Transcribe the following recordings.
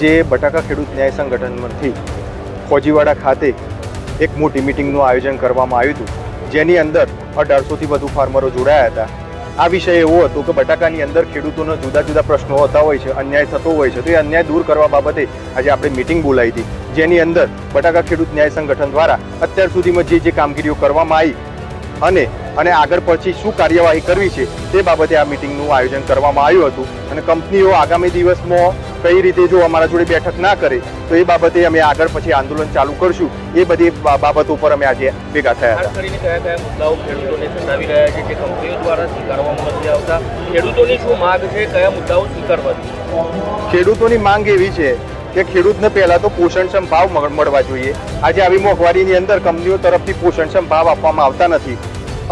આજે બટાકા ખેડૂત ન્યાય સંગઠનમાંથી ફોજીવાડા ખાતે એક મોટી મિટિંગનું આયોજન કરવામાં આવ્યું હતું, જેની અંદર અઢારસોથી વધુ ફાર્મરો જોડાયા હતા. આ વિષય એવો હતો કે બટાકાની અંદર ખેડૂતોના જુદા જુદા પ્રશ્નો હોતા હોય છે, અન્યાય થતો હોય છે, તો એ અન્યાય દૂર કરવા બાબતે આજે આપણે મિટિંગ બોલાવી હતી, જેની અંદર બટાકા ખેડૂત ન્યાય સંગઠન દ્વારા અત્યાર સુધીમાં જે જે કામગીરીઓ કરવામાં આવી અને અને આગળ પછી શું કાર્યવાહી કરવી છે, તે બાબતે આ મિટિંગનું આયોજન કરવામાં આવ્યું હતું. અને કંપનીઓ આગામી દિવસમાં કઈ રીતે જો અમારા જોડે બેઠક ના કરે તો એ બાબતે અમે આગળ પછી આંદોલન ચાલુ કરશું. એ બધી બાબતો પર અમે આજે ભેગા થયા હતા. કરીને કયા કયા મુદ્દાઓ ખેડૂતોને સતાવી રહ્યા છે જે કંપનીઓ દ્વારા સ્વીકારવામાં નથી આવતા? ખેડૂતોની શું માંગ છે? કયા મુદ્દાઓ સ્વીકારવા ખેડૂતોની માંગ એવી છે કે ખેડૂતને પહેલાં તો પોષણક્ષમ ભાવ મળવા જોઈએ. આજે આવી મોંઘવારીની અંદર કંપનીઓ તરફથી પોષણક્ષમ ભાવ આપવામાં આવતા નથી.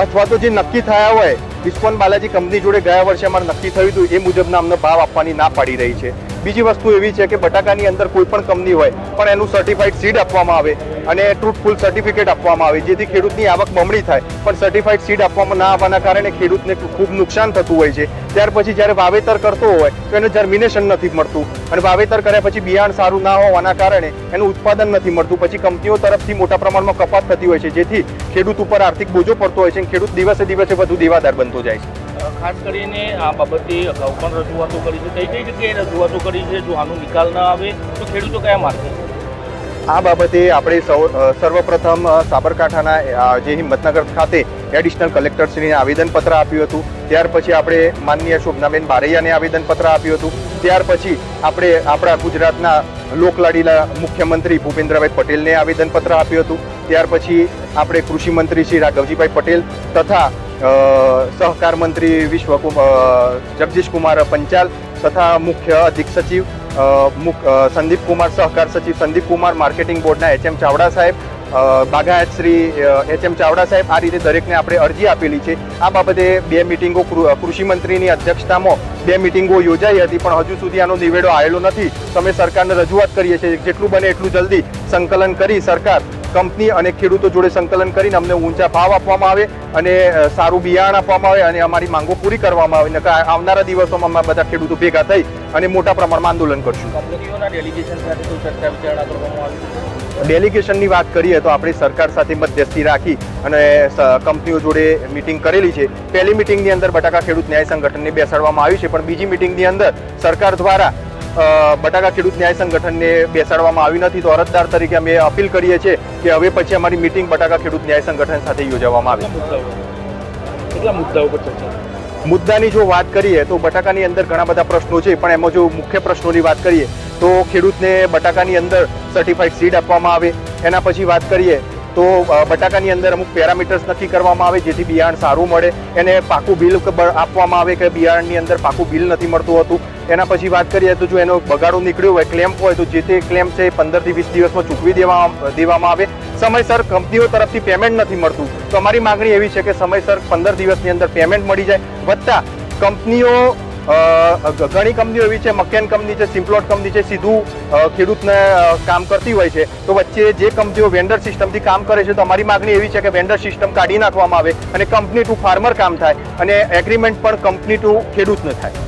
અથવા તો જે નક્કી થયા હોય ઇસ્કોન બાલાજી કંપની જોડે ગયા વર્ષે અમારે નક્કી થયું હતું એ મુજબના અમને ભાવ આપવાની ના પાડી રહી છે. બીજી વસ્તુ એવી છે કે બટાકાની અંદર કોઈ પણ કંપની હોય, પણ એનું સર્ટિફાઈડ સીડ આપવામાં આવે અને ટ્રુથફુલ સર્ટિફિકેટ આપવામાં આવે, જેથી ખેડૂતની આવક બમણી થાય. પણ સર્ટિફાઈડ સીડ આપવામાં ના આવવાના કારણે ખેડૂતને ખૂબ નુકસાન થતું હોય છે. ત્યાર પછી જ્યારે વાવેતર કરતો હોય, તો એને જર્મિનેશન નથી મળતું. અને વાવેતર કર્યા પછી બિયારણ સારું ના હોવાના કારણે એનું ઉત્પાદન નથી મળતું. પછી કંપનીઓ તરફથી મોટા પ્રમાણમાં કપાત થતી હોય છે, જેથી ખેડૂત ઉપર આર્થિક બોજો પડતો હોય છે ખેડૂત દિવસે દિવસે વધુ દેવાદાર બનતો જાય છે. ખાસ કરીને આ બાબતે અગાઉ પણ રજૂઆતો કરી છે. કઈ કઈ જગ્યાએ રજૂઆતો કરી છે? જો આનો નિકાલ ના આવે, તો ખેડૂતો કયા માર્ગે આ બાબતે આપણે સૌ સર્વપ્રથમ સાબરકાંઠાના જે હિંમતનગર ખાતે એડિશનલ કલેક્ટરશ્રીને આવેદનપત્ર આપ્યું હતું. ત્યાર પછી આપણે માનનીય શોભનાબેન બારૈયાને આવેદનપત્ર આપ્યું હતું. ત્યાર પછી આપણે આપણા ગુજરાતના લોકલાડીલા મુખ્યમંત્રી ભૂપેન્દ્રભાઈ પટેલને આવેદનપત્ર આપ્યું હતું. ત્યાર પછી આપણે કૃષિ મંત્રી શ્રી રાઘવજીભાઈ પટેલ તથા સહકાર મંત્રી વિશ્વ જગદીશ કુમાર પંચાલ તથા મુખ્ય અધિક સચિવ સંદીપકુમાર સંદીપ કુમાર, સહકાર સચિવ સંદીપ કુમાર, માર્કેટિંગ બોર્ડના એચ એમ ચાવડા સાહેબ બાગાયત શ્રી એચ એમ ચાવડા સાહેબ, આ રીતે દરેકને આપણે અરજી આપેલી છે. આ બાબતે બે મિટિંગો કૃષિમંત્રીની અધ્યક્ષતામાં બે મિટિંગો યોજાઈ હતી, પણ હજુ સુધી આનો નિવેડો આવેલો નથી. તમે સરકારને રજૂઆત કરીએ છીએ, જેટલું બને એટલું જલ્દી સંકલન કરી સરકાર કંપની અને ખેડૂતો જોડે સંકલન કરીને અમને ઊંચા ભાવ આપવામાં આવે અને સારું બિયારણ આપવામાં આવે અને અમારી માંગો પૂરી કરવામાં આવે. નકર આવનારા દિવસોમાં અમે બધા ખેડૂતો ભેગા થઈ અને મોટા પ્રમાણમાં આંદોલન કરશું. આવી ડેલિગેશનની વાત કરીએ તો આપણે સરકાર સાથે મધ્યસ્થી રાખી અને કંપનીઓ જોડે મિટિંગ કરેલી છે. પહેલી મિટિંગની અંદર બટાકા ખેડૂત ન્યાય સંગઠનને બેસાડવામાં આવ્યું છે. પણ બીજી મિટિંગની અંદર સરકાર દ્વારા બટાકા ખેડૂત ન્યાય સંગઠનને બેસાડવામાં આવ્યું નથી. તો અરજદાર તરીકે અમે અપીલ કરીએ છીએ કે હવે પછી અમારી મિટિંગ બટાકા ખેડૂત ન્યાય સંગઠન સાથે યોજવામાં આવે. કેટલા મુદ્દાઓ પર ચર્ચા મુદ્દાની જો વાત કરીએ તો બટાકાની અંદર ઘણા બધા પ્રશ્નો છે પણ એમાં જો મુખ્ય પ્રશ્નોની વાત કરીએ તો ખેડૂતને બટાકાની અંદર સર્ટિફાઈડ સીડ આપવામાં આવે. એના પછી વાત કરીએ તો બટાકાની અંદર અમુક પેરામીટર્સ નક્કી કરવામાં આવે જેથી બિયારણ સારું મળે. એને પાકું બિલ આપવામાં આવે કે બિયારણની અંદર પાકું બિલ નથી મળતું હતું. એના પછી વાત કરીએ તો જો એનો બગાડો નીકળ્યો હોય ક્લેમ્પ હોય, તો જે તે ક્લેમ્પ છે એ પંદરથી વીસ દિવસમાં ચૂકવી દેવા દેવામાં આવે. સમયસર કંપનીઓ તરફથી પેમેન્ટ નથી મળતું. તો અમારી માંગણી એવી છે કે સમયસર પંદર દિવસની અંદર પેમેન્ટ મળી જાય. વત્તા કંપનીઓ ઘણી કંપનીઓ એવી છે, મકેન કંપની છે, સિમ્પ્લોટ કંપની છે, સીધું ખેડૂતને કામ કરતી હોય છે. તો વચ્ચે જે કંપનીઓ વેન્ડર સિસ્ટમથી કામ કરે છે, તો અમારી માંગણી એવી છે કે વેન્ડર સિસ્ટમ કાઢી નાખવામાં આવે અને કંપની ટુ ફાર્મર કામ થાય અને એગ્રીમેન્ટ પણ કંપની ટુ ખેડૂતને થાય.